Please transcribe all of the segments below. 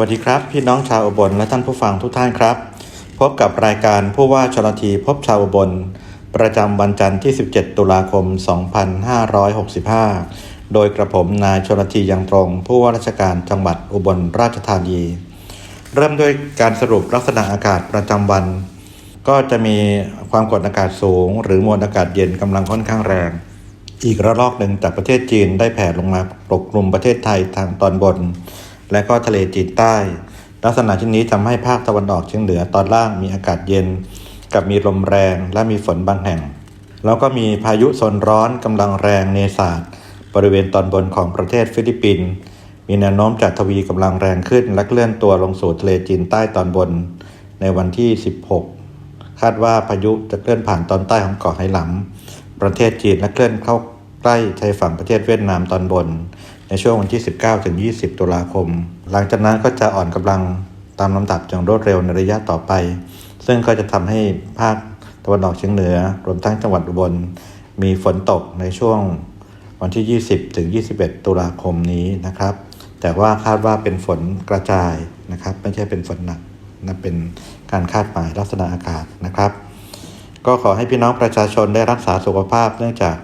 วัสดีครับ พี่น้องชาวอุบลและท่านผู้ฟังทุกท่านครับ พบกับรายการผู้ว่าชลทีพบชาวอุบล ประจำวันจันทร์ที่ 17 ตุลาคม 2565 โดยกระผมนายชลทียังตรง ผู้ว่าราชการจังหวัดอุบลราชธานี เริ่มด้วยการสรุปลักษณะอากาศประจำวัน ก็จะมีความกดอากาศสูง หรือมวลอากาศเย็นกำลังค่อนข้างแรง อีกระลอกหนึ่งจากประเทศจีนได้แผ่ลงมาปกคลุมประเทศไทยทางตอนบน และก็ทะเลจีนใต้ ลักษณะเช่นนี้ทำให้ภาคตะวันออกเฉียงเหนือตอนล่างมีอากาศเย็น กับมีลมแรงและมีฝนบางแห่ง แล้วก็มีพายุโซนร้อนกำลังแรงเนศาสตร์บริเวณตอนบนของประเทศฟิลิปปินส์มีแนวโน้มจะทวีกำลังแรงขึ้น และเคลื่อนตัวลงสู่ทะเลจีนใต้ตอนบน ในวันที่ 16 คาดว่าพายุจะเคลื่อนผ่านตอนใต้ของเกาะไหหลำประเทศจีนและเคลื่อนเข้าใกล้ชายฝั่งประเทศเวียดนามตอนบน ในช่วงวันที่ 19ถึง20 ตุลาคม หลังจากนั้นก็จะอ่อนกำลังตามลำดับอย่างรวดเร็วในระยะต่อไป ซึ่งก็จะทำให้ภาคตะวันออกเฉียงเหนือ รวมทั้งจังหวัดอุบลมีฝนตกในช่วงวันที่ 20ถึง21 ตุลาคมนี้นะครับ แต่ว่าคาดว่าเป็นฝนกระจายนะครับ ไม่ใช่เป็นฝนหนักนะเป็นการคาดหมายลักษณะอากาศนะครับ ก็ขอให้พี่น้องประชาชนได้รักษาสุขภาพเนื่องจาก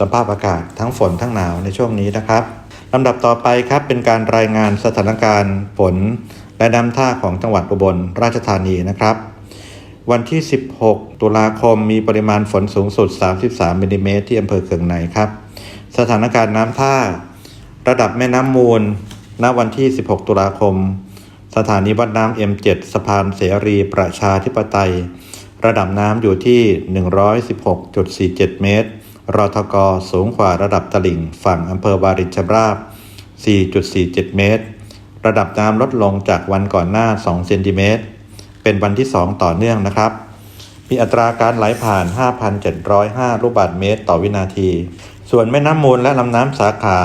สภาพอากาศทั้งฝนทั้งหนาวในช่วงนี้นะครับ ลำดับต่อไปครับเป็นการรายงานสถานการณ์ฝนและน้ำท่าของจังหวัดอุบลราชธานีนะครับ วันที่ 16 ตุลาคมมีปริมาณฝนสูงสุด 33มิลิเมตรที่อำเภอเคืองในครับ สถานการณ์น้ำท่า ระดับแม่น้ำมูล ณ วันที่ 16 ตุลาคม สถานีวัดน้ำ M7 สะพานเสรีประชาธิปไตย ระดับน้ำอยู่ที่ 116.47 เมตร รทกสูงกว่าระดับตลิ่งฝั่งอำเภอวารินชำราบ 4.47 เมตร ระดับน้ำลดลงจากวันก่อนหน้า 2 เซนติเมตร เป็นวันที่ 2 ต่อเนื่องนะครับ มีอัตราการไหลผ่าน 5,705 ลูกบาศก์เมตรต่อวินาที ส่วนแม่น้ำมูลและลำน้ำสาขา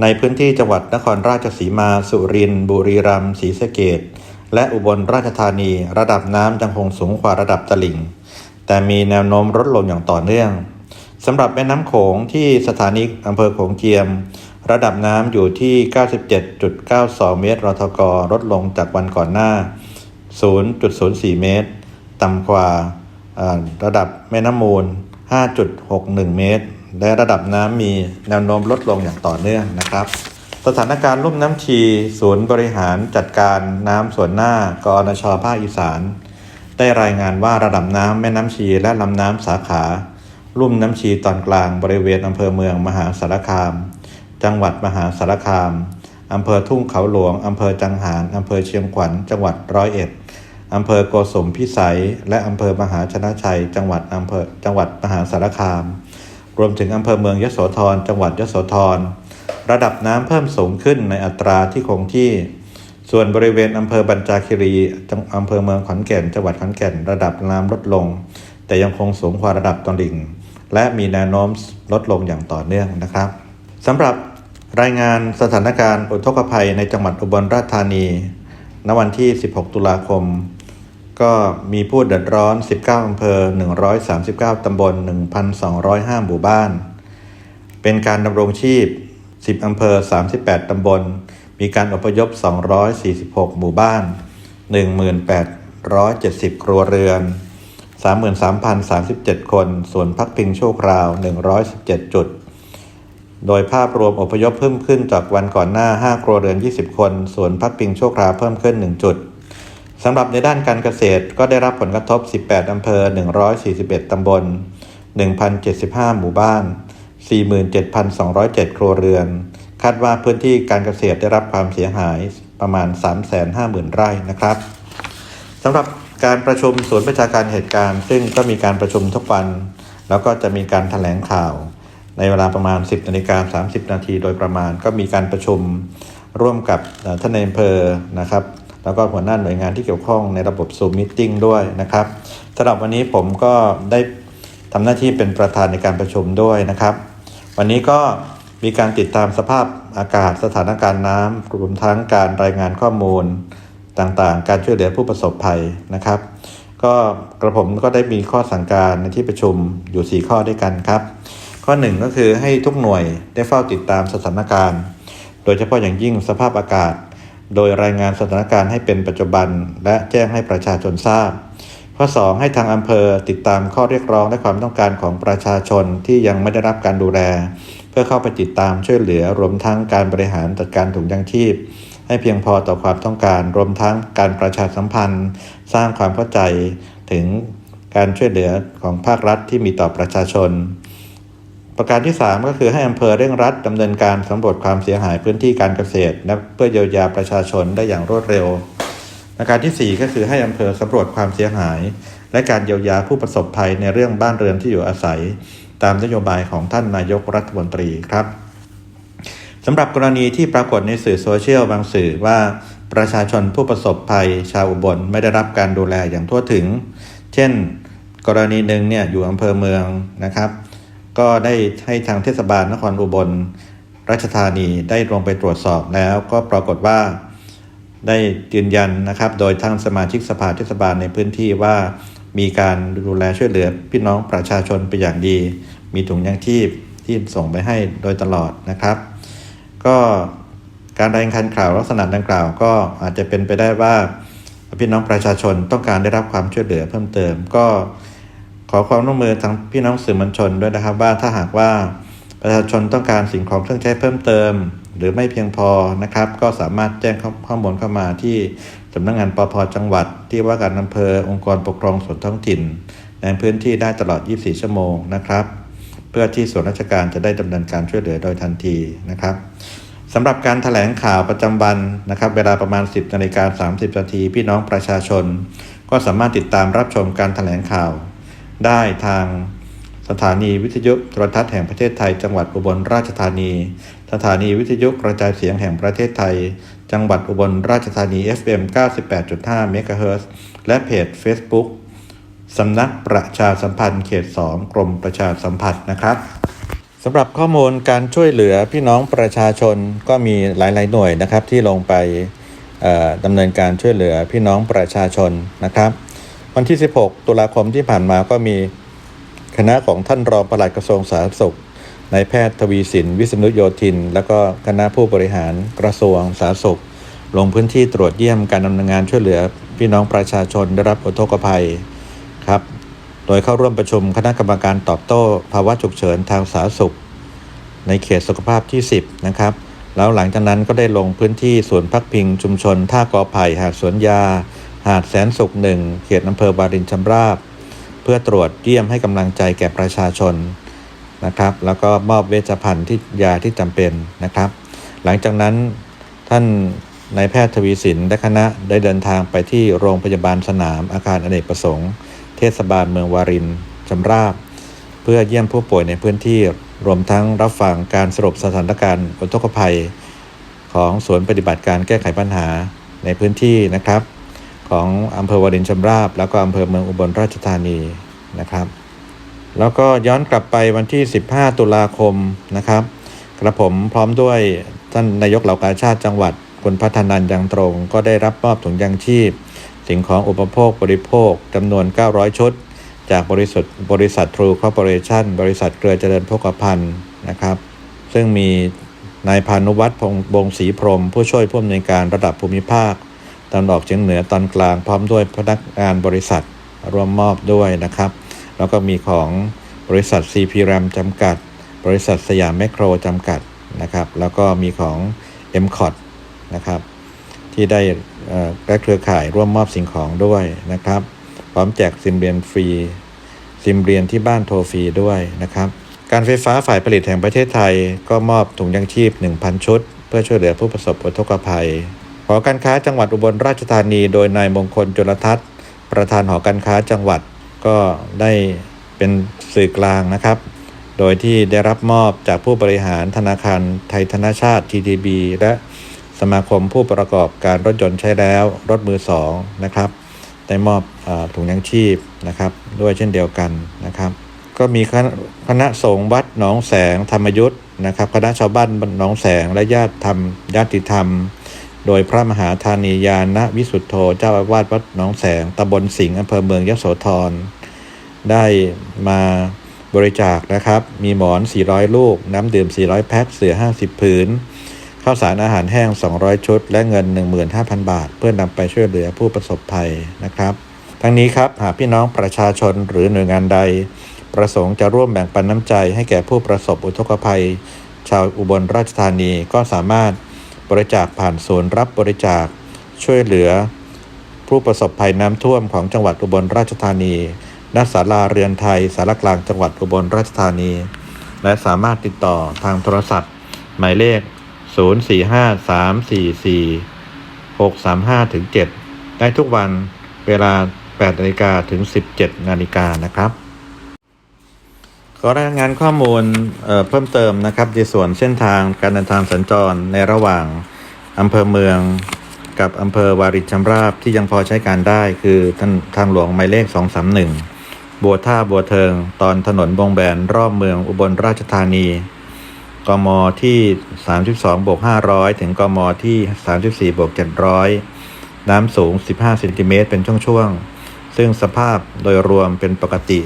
ในพื้นที่จังหวัดนครราชสีมา สุรินทร์ บุรีรัมย์ ศรีสะเกดและอุบลราชธานี ระดับน้ำยังคงสูงกว่าระดับตลิ่ง แต่มีแนวโน้มลดลงอย่างต่อเนื่อง สำหรับแม่น้ำโขงที่สถานีอำเภอโขงเจียม ระดับน้ำอยู่ที่ 97.92 เมตรรทกลดลงจากวันก่อนหน้า 0.04 เมตร ต่ำกว่าระดับแม่น้ำมูล 5.61 เมตร และระดับน้ำมีแนวโน้มลดลงอย่างต่อเนื่องนะครับ สถานการณ์ลุ่มน้ำชี ศูนย์บริหารจัดการน้ำส่วนหน้ากอนชภาคอีสาน ได้รายงานว่าระดับน้ำแม่น้ำชีและลำน้ำสาขา ลุ่มน้ำชีตอนกลางบริเวณอำเภอเมืองมหาสารคาม จังหวัดมหาสารคามอำเภอทุ่งเขาหลวงอำเภอจังหารอำเภอเชียงขวัญจังหวัดร้อยเอ็ดอำเภอโกสมพิสัย และอำเภอมหาชนะชัย จังหวัดอำเภอจังหวัดมหาสารคาม รวมถึงอำเภอเมืองยโสธร จังหวัดยโสธร ระดับน้ำเพิ่มสูงขึ้นในอัตราที่คงที่ ส่วนบริเวณอำเภอบัญจาคีรีจังอำเภอเมืองขอนแก่น จังหวัดขอนแก่น ระดับน้ำลดลง แต่ยังคงสูงกว่าระดับตลิ่ง และมีแนวโน้มลดลงอย่างต่อเนื่องนะครับสำหรับรายงานสถานการณ์อุทกภัยในจังหวัดอุบลราชธานี ณ วันที่ 16 ตุลาคม ก็มีผู้เดือดร้อน 19 อำเภอ 139 ตำบล 1,205 หมู่บ้าน เป็นการดำรงชีพ 10 อำเภอ 38 ตำบล มีการอพยพ 246 หมู่บ้าน 1,870 ครัวเรือน 33,037 คน ส่วนพักพิงชั่วคราว 117 จุด โดยภาพรวมอพยพเพิ่มขึ้นจากวันก่อนหน้า 5 ครัวเรือน 20 คน ส่วนพักพิงชั่วคราวเพิ่มขึ้น 1 จุดสำหรับในด้านการเกษตรก็ได้รับผลกระทบ 18 อำเภอ 141 ตำบล 1,075 หมู่บ้าน 47,207 ครัวเรือน คาดว่าพื้นที่การเกษตรได้รับความเสียหายประมาณ 350,000 ไร่นะครับสำหรับ การประชุมศูนย์ประชาการเหตุการณ์ ซึ่งก็มีการประชุมทุกวัน แล้วก็จะมีการถแถลงข่าว ในเวลาประมาณ 10นาฬิกา30 นาทีโดยประมาณ ก็มีการประชุมร่วมกับท่านในอำเภอนะครับ แล้วก็หัวหน้าหน่วยงานที่เกี่ยวข้องในระบบ Zoom Meeting ด้วยนะครับสำหรับวันนี้ผมก็ได้ทำหน้าที่เป็นประธานในการประชุมด้วยนะครับ วันนี้ก็มีการติดตามสภาพอากาศสถานการณ์น้ำรวมทั้งการรายงานข้อมูล ต่างๆ การช่วยเหลือผู้ประสบภัยนะครับ ก็กระผมก็ได้มีข้อสั่งการในที่ประชุมอยู่ 4 ข้อด้วยกันครับ ข้อ 1 ก็คือให้ทุกหน่วยได้เฝ้าติดตามสถานการณ์ โดยเฉพาะอย่างยิ่งสภาพอากาศ โดยรายงานสถานการณ์ให้เป็นปัจจุบัน และแจ้งให้ประชาชนทราบ ข้อ 2 ให้ทางอำเภอติดตามข้อเรียกร้องและความต้องการของประชาชนที่ยังไม่ได้รับการดูแล เพื่อเข้าไปติดตามช่วยเหลือรวมทั้งการบริหารจัดการถุงยางชีพ ให้เพียงพอต่อความต้องการ รวมทั้งการประชาสัมพันธ์ สร้างความเข้าใจถึงการช่วยเหลือของภาครัฐที่มีต่อประชาชน ประการที่ 3 ก็คือให้อำเภอเร่งรัดดำเนินการสำรวจความเสียหายพื้นที่การเกษตรและเพื่อเยียวยาประชาชนได้อย่างรวดเร็ว ประการทีสี่4 ก็คือให้อำเภอสำรวจความเสียหาย และการเยียวยาผู้ประสบภัยในเรื่องบ้านเรือนที่อยู่อาศัย ตามนโยบายของท่านนายกรัฐมนตรีครับ สำหรับกรณีที่ปรากฏในสื่อโซเชียลบางสื่อว่าประชาชนผู้ประสบภัยชาวอุบลไม่ได้รับการดูแลอย่างทั่วถึง เช่น กรณีหนึ่งเนี่ยอยู่อำเภอเมืองนะครับ ก็ได้ให้ทางเทศบาลนครอุบลราชธานีได้ลงไปตรวจสอบแล้ว ก็ปรากฏว่าได้ยืนยันนะครับ โดยทางสมาชิกสภาเทศบาลในพื้นที่ว่ามีการดูแลช่วยเหลือพี่น้องประชาชนเป็นอย่างดี มีถุงยางชีพที่ส่งไปให้โดยตลอดนะครับ ก็การรายงานข่าวลักษณะดังกล่าว ก็อาจจะเป็นไปได้ว่าพี่น้องประชาชนต้องการได้รับความช่วยเหลือเพิ่มเติม ก็ขอความร่วมมือทางพี่น้องสื่อมวลชนด้วยนะครับว่าถ้าหากว่าประชาชนต้องการสิ่งของเครื่องใช้เพิ่มเติม หรือไม่เพียงพอนะครับ ก็สามารถแจ้งข้อมูลเข้ามาที่สำนักงงานปพจังหวัด ที่ว่าการอำเภอองค์กรปกครองส่วนท้องถิ่น ในพื้นที่ได้ตลอด 24 ชั่วโมงนะครับ เพื่อที่ส่วนราชการจะได้ดำเนินการช่วยเหลือโดยทันทีนะครับสำหรับการถแถลงข่าวประจำวันนะครับ เวลาประมาณ 10นาฬิกา30นาทีพี่น้องประชาชน ก็สามารถติดตามรับชมการถแถลงข่าว ได้ทางสถานีวิทยุโทรทัศน์แห่งประเทศไทย จังหวัดอุบลราชธานี สถานีวิทยุกระจายเสียงแห่งประเทศไทย จังหวัดอุบลราชธานี FM 98.5เมกะเฮิรตซ์และเพจ Facebook สำนักประชาสัมพันธ์เขต 2 กรมประชาสัมพันธ์นะครับสำหรับข้อมูลการช่วยเหลือพี่น้องประชาชนก็มีหลาย ๆ หน่วยนะครับที่ลงไปดำเนินการช่วยเหลือพี่น้องประชาชนนะครับ วันที่ 16 ตุลาคมที่ผ่านมาก็มีคณะของท่านรองปลัดกระทรวงสาธารณสุขนายแพทย์ทวีสิน วิษณุโยธิน แล้วก็คณะผู้บริหารกระทรวงสาธารณสุข ลงพื้นที่ตรวจเยี่ยมการดำเนินงานช่วยเหลือพี่น้องประชาชนได้รับอุทกภัยครับ โดยเข้าร่วมประชุมคณะกรรมการตอบโต้ ภาวะฉุกเฉินทางสาธารณสุข ในเขตสุขภาพที่ 10 นะครับ แล้วหลังจากนั้นก็ได้ลงพื้นที่ศูนพักพิงชุมชน ท่ากอไผ่หาดสวนยา หาดแสนสุขหนึ่งเขตอำเภอบารินชำราบ เพื่อตรวจเยี่ยมให้กำลังใจแก่ประชาชนนะครับแล้วก็มอบเวชภัณฑ์ที่ยาที่จำเป็นนะครับ หลังจากนั้นท่านนายแพทย์ทวีสินและคณะได้เดินทางไปที่โรงพยาบาลสนามอาคารอเนกประสงค์ ทศบาลเมืองวารินชำราบ เพื่อเยี่ยมผู้ป่วยในพื้นที่รวมทั้งรับฟังการสรุปสถานการณ์อุทกภัย ของศูนย์ปฏิบัติการแก้ไขปัญหาในพื้นที่นะครับ ของอำเภอวารินชำราบ แล้วก็อำเภอเมืองอุบลราชธานีนะครับ แล้วก็ย้อนกลับไปวันที่ 15 ตุลาคมนะครับกระผมพร้อมด้วยท่านนายกเหล่ากาชาติจังหวัดคุณพัฒนันยังตรง ก็ได้รับมอบถุงยางชีพ สิ่งของอุปโภคบริโภคจำนวน 900 ชุด จากบริษัทบริษัททรูคอร์ปอเรชั่นบริษัทเกลือเจริญโภคภัณฑ์นะครับ ซึ่งมีนายพานุวัฒน์พงบงศรีพรหมผู้ช่วยผู้อำนวยการระดับภูมิภาคตะวันออกเฉียงเหนือตอนกลางพร้อมด้วยพนักงานบริษัทร่วมมอบด้วยนะครับ แล้วก็มีของบริษัท CP RAM จำกัด บริษัทสยามแมคโครจำกัดนะครับ แล้วก็มีของ m c o t นะครับ ที่ได้ และเครือข่ายร่วมมอบสิ่งของด้วยนะครับ พร้อมแจกซิมเรียนฟรี ซิมเรียนที่บ้านโทรฟรีด้วยนะครับ การไฟฟ้าฝ่ายผลิตแห่งประเทศไทย ก็มอบถุงยางชีพ 1,000 ชุด เพื่อช่วยเหลือผู้ประสบอุทกภัย หอการค้าจังหวัดอุบลราชธานี โดยนายมงคลจุลทัศน์ ประธานหอการค้าจังหวัดก็ได้เป็นสื่อกลางนะครับโดยที่ได้รับมอบจากผู้บริหารธนาคารไทยธนชาติ TTB และ สมาคมผู้ประกอบการรถยนต์ใช้แล้วรถมือสองนะครับได้มอบอถุงยังชีพนะครับ ด้วยเช่นเดียวกันนะครับ ก็มีคณะสงฆ์วัดหนองแสงธรรมยุทธ์นะครับ คณะชาวบ้านหนองแสงและญาติธรรมญาติธรรม โดยพระมหาธานียานะวิสุทธโธเจ้าอาวาสวัดหนองแสงตำบลสิงห์อำเภอเมืองยโสธรได้มาบริจาคนะครับ มีหมอน 400 ลูก น้ำดื่ม 400 แพ็ค เสือ 50 ผืน ข้าวสารอาหารแห้ง 200 ชุด และเงิน 15,000 บาท เพื่อนำไปช่วยเหลือผู้ประสบภัยนะครับ ทั้งนี้ครับหากพี่น้องประชาชนหรือหน่วยงานใด ประสงค์จะร่วมแบ่งปันน้ำใจให้แก่ผู้ประสบอุทกภัย ชาวอุบลราชธานีก็สามารถบริจาคผ่านศูนย์รับบริจาคช่วยเหลือ ผู้ประสบภัยน้ำท่วมของจังหวัดอุบลราชธานีณศาลาเรือนไทยสารกลางจังหวัดอุบลราชธานี และสามารถติดต่อทางโทรศัพท์ หมายเลข 045344 635ถึง7ได้ทุกวันเวลา 8นาฬิกาถึง 17นาฬิกานะครับ ขอรายงานข้อมูลเเพิ่มเติมนะครับในส่วนเส้นทางการเดินทางสัญจรในระหว่างอำเภอเมืองกับอำเภอวาริชำราบที่ยังพอใช้การได้คือทางทางหลวงหมายเลข 231 บัวท่าบัวเทิง ตอนถนนบงแบนรอบเมืองอุบลราชธานี กมที่ 32บวก500 ถึงกมที่ 34บวก700 น้ำสูง 15เซนติเมตรเป็นช่วงๆ ซึ่งสภาพโดยรวมเป็นปกติ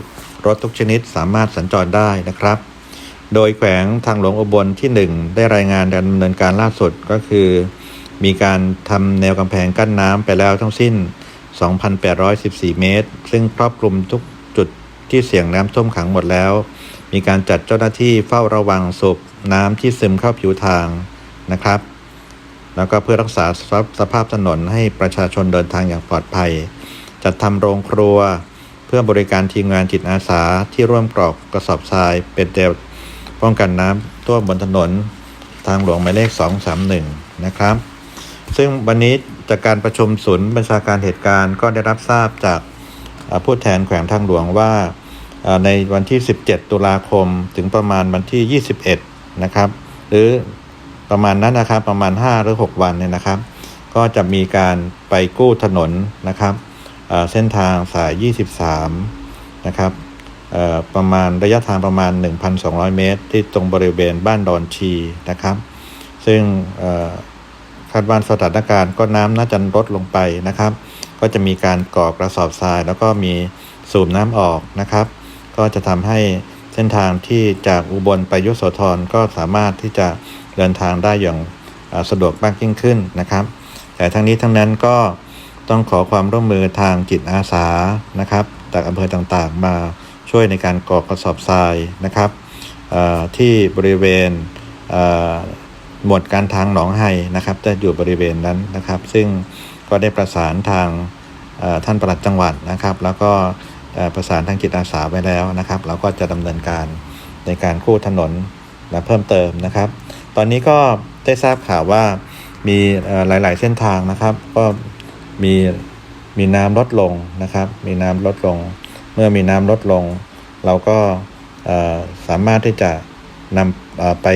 รถทุกชนิดสามารถสัญจรได้นะครับ โดยแขวงทางหลวงอุบลที่ 1 ได้รายงานการดำเนินการล่าสุดก็คือ มีการทำแนวกำแพงกั้นน้ำไปแล้วทั้งสิ้น 2,814 เมตร ซึ่งครอบคลุมทุกจุดที่เสี่ยงน้ำท่วมขังหมดแล้ว มีการจัดเจ้าหน้าที่เฝ้าระวังสูบน้ำที่ซึมเข้าผิวทางนะครับ แล้วก็เพื่อรักษาสภาพสภาพถนนให้ประชาชนเดินทางอย่างปลอดภัย จัดทำโรงครัว เพื่อบริการทีมงานจิตอาสาที่ร่วมกรอกกระสอบทราย เป็นเดลป้องกันน้ำท่วมบนถนนทางหลวงหมายเลข 231 นะครับ ซึ่งวันนี้จากการประชุมศูนย์บัญชาการเหตุการณ์ก็ได้รับทราบจากผู้แทนแขวงทางหลวงว่า ในวันที่ 17 ตุลาคมถึงประมาณวันที่ 21 นะครับ หรือประมาณนั้นนะครับประมาณ 5 หรือ 6 วันเนี่ยนะครับ ก็จะมีการไปกู้ถนนนะครับเส้นทางสาย 23 นะครับประมาณระยะทางประมาณ 1,200 เมตร ที่ตรงบริเวณบ้านดอนชีนะครับ ซึ่งคาดว่าสถานการณ์ก็น้ำน่าจะลดลงไปนะครับ ก็จะมีการก่อกระสอบทราย แล้วก็มีสูบน้ำออกนะครับ ก็จะทำให้เส้นทางที่จากอุบลไปยโสธรก็สามารถที่จะเดินทางได้อย่างสะดวกมากยิ่งขึ้นนะครับ แต่ทั้งนี้ทั้งนั้นก็ต้องขอความร่วมมือทางจิตอาสานะครับ จากอำเภอต่างๆมาช่วยในการก่อกระสอบทรายนะครับที่บริเวณหมวดการทางหนองไฮนะครับจะอยู่บริเวณนั้นนะครับ ซึ่งก็ได้ประสานทางท่านปลัดจังหวัดนะครับ แล้วก็ ประสานทางจิตอาสาไว้แล้วนะครับ เราก็จะดำเนินการในการกู้ถนนและเพิ่มเติมนะครับ ตอนนี้ก็ได้ทราบข่าวว่ามีหลาย ๆ เส้นทางนะครับ ก็มีมีน้ำลดลงนะครับ มีน้ำลดลง เมื่อมีน้ำลดลง เราก็สามารถที่จะนำไป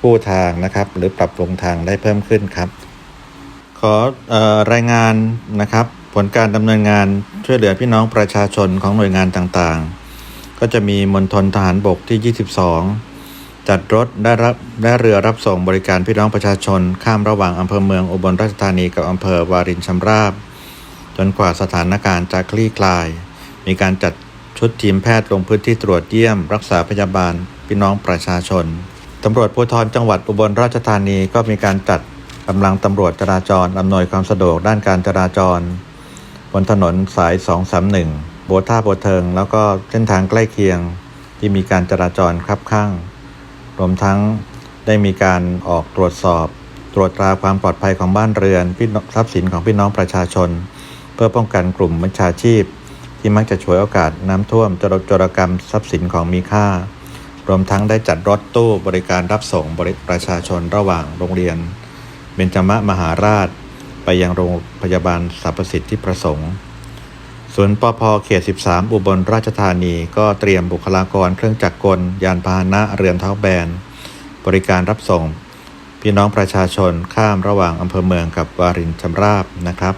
กู้ทางนะครับ หรือปรับปรุงทางได้เพิ่มขึ้นครับ ขอออรายงานนะครับ ผลการดำเนินงานช่วยเหลือพี่น้องประชาชนของหน่วยงานต่างๆ ก็จะมีมณฑลทหารบกที่ 22 จัดรถได้รับและเรือรับส่งบริการพี่น้องประชาชน ข้ามระหว่างอำเภอเมืองอุบลราชธานีกับอำเภอวารินชำราบ จนกว่าสถานการณ์จะคลี่คลาย มีการจัดชุดทีมแพทย์ลงพื้นที่ตรวจเยี่ยม รักษาพยาบาลพี่น้องประชาชนตำรวจภูธรจังหวัดอุบลราชธานีก็มีการจัดกำลังตำรวจจราจรอำนวยความสะดวกด้านการจราจร นถนนสาย 231 โบท่าโบเทิง แล้วก็เส้นทางใกล้เคียงที่มีการจราจรครับข้าง รวมทั้งได้มีการออกตรวจสอบ ตรวจตราความปลอดภัยของบ้านเรือนพี่ทรัพย์สินของพี่น้องประชาชน เพื่อป้องกันกลุ่มมิจฉาชีพ ที่มักจะฉวยโอกาสน้ำท่วมจรจรกรรมทรัพย์สินของมีค่า รวมทั้งได้จัดรถตู้บริการรับส่งบริประชาชนระหว่างโรงเรียน เบญจมะมหาราช ไปยังโรงพยาบาลสรรพสิทธิประสงค์ส่วนปพเขต 13 อุบลราชธานีก็เตรียมบุคลากรเครื่องจักรกล ยานพาหนะเรือนเท้าแบน บริการรับส่ง พี่น้องประชาชนข้ามระหว่างอำเภอเมืองกับวารินชำราบนะครับ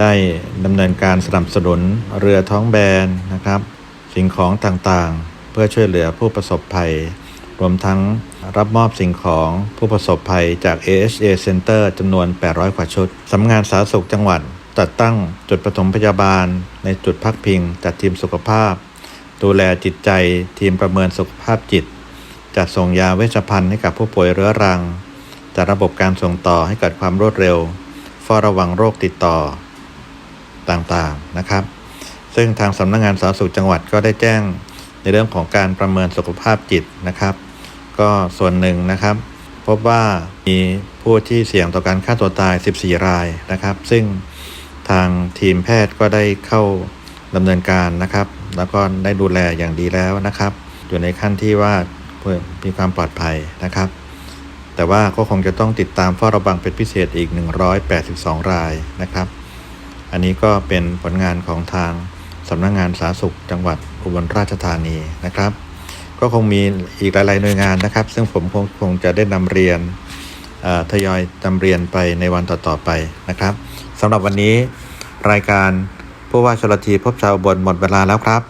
ได้ดำเนินการสนับสนุนเรือท้องแบนนะครับ สิ่งของต่างๆ เพื่อช่วยเหลือผู้ประสบภัย รวมทั้ง รับมอบสิ่งของผู้ประสบภัยจาก AHA Center จำนวน 800 กว่าชุด สำนักงานสาธารณสุขจังหวัด จัดตั้งจุดปฐมพยาบาล ในจุดพักพิง จัดทีมสุขภาพ ดูแลจิตใจ ทีมประเมินสุขภาพจิต จัดส่งยาเวชภัณฑ์ให้กับผู้ป่วยเรื้อรัง จัดระบบการส่งต่อให้เกิดความรวดเร็วเฝ้าระวังโรคติดต่อต่างๆนะครับ ซึ่งทางสำนักงานสาธารณสุขจังหวัดก็ได้แจ้งในเรื่องของการประเมินสุขภาพจิตนะครับ ก็ส่วนหนึ่งนะครับ พบว่ามีผู้ที่เสี่ยงต่อการฆ่าตัวตาย 14 รายนะครับ ซึ่งทางทีมแพทย์ก็ได้เข้าดำเนินการนะครับ แล้วก็ได้ดูแลอย่างดีแล้วนะครับ อยู่ในขั้นที่ว่าเพื่อมีความปลอดภัยนะครับ แต่ว่าก็คงจะต้องติดตามเฝ้าระวังเป็นพิเศษอีก 182 รายนะครับ อันนี้ก็เป็นผลงานของทางสำนักงงานสาธารณสุขจังหวัดอุบลราชธานีนะครับ ก็คงมีอีกหลาย ๆ หน่วยงานนะครับ ซึ่งผมคงคงจะได้นำเรียนทยอยนำเรียนไปในวันต่อ ๆ ไปนะครับสำหรับวันนี้รายการผู้ว่าชลทีพบชาวอุบนหมดเวลาแล้วครับ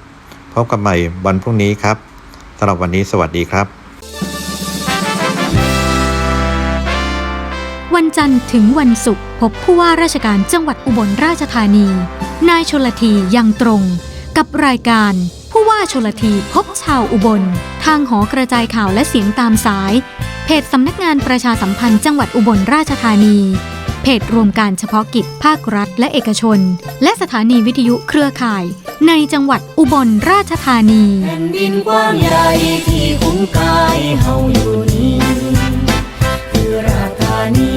พบกันใหม่วันพรุ่งนี้ครับสำหรับวันนี้สวัสดีครับ วันจันทร์ถึงวันศุกร์พบผู้ว่าราชการจังหวัดอุบลราชธานี นายชลทียังตรง กับรายการ ชลทีพบชาวอุบล ทางหอกระจายข่าวและเสียงตามสาย เพจสำนักงานประชาสัมพันธ์จังหวัดอุบลราชธานี เพจรวมการเฉพาะกิจภาครัฐและเอกชน และสถานีวิทยุเครือข่าย ในจังหวัดอุบลราชธานีแผ่นดินกว้างใหญ่ที่คุ้มกายเฮาอยู่นี้คือราชธานี